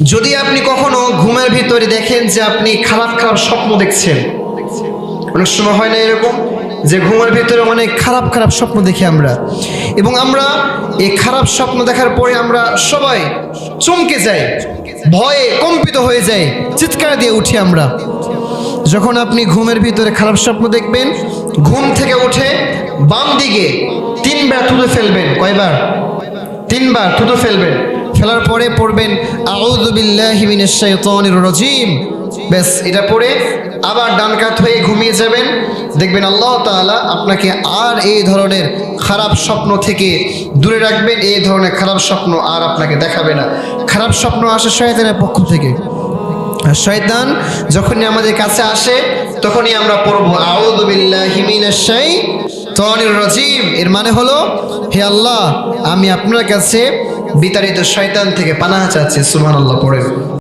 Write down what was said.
যদি আপনি কখনো ঘুমের ভিতরে দেখেন যে আপনি খারাপ খারাপ স্বপ্ন দেখছেন, অনেক সময় হয় না এরকম? যে ঘুমের ভিতরে অনেক খারাপ খারাপ স্বপ্ন দেখি আমরা। এবং আমরা এই খারাপ স্বপ্ন দেখার পরে আমরা সবাই চমকে যাই, ভয়ে কম্পিত হয়ে যাই, চিৎকার দিয়ে উঠি আমরা। যখন আপনি ঘুমের ভিতরে খারাপ স্বপ্ন দেখবেন, ঘুম থেকে উঠে বাম দিকে তিনবার তুলে ফেলবেন। কয়বার? তিনবার থুতু ফেলবেন। ফেলার পরে পড়বেন রাজিম। ব্যাস, এটা পড়ে আবার ডান কাত হয়ে ঘুমিয়ে যাবেন। দেখবেন আল্লাহ তাআলা আপনাকে আর এই ধরনের খারাপ স্বপ্ন থেকে দূরে রাখবেন, এই ধরনের খারাপ স্বপ্ন আর আপনাকে দেখাবে না। খারাপ স্বপ্ন আসে শয়তানের পক্ষ থেকে। আর শয়তান যখনই আমাদের কাছে আসে, তখনই আমরা পড়ব, আউযু বিল্লাহি মিনাশ শাইতানির রাজিম। এর মানে হলো, হে আল্লাহ, আমি আপনার কাছে বিতাড়িত শয়তান থেকে পানাহা চাচ্ছি সুবহানাল্লাহ পড়ে।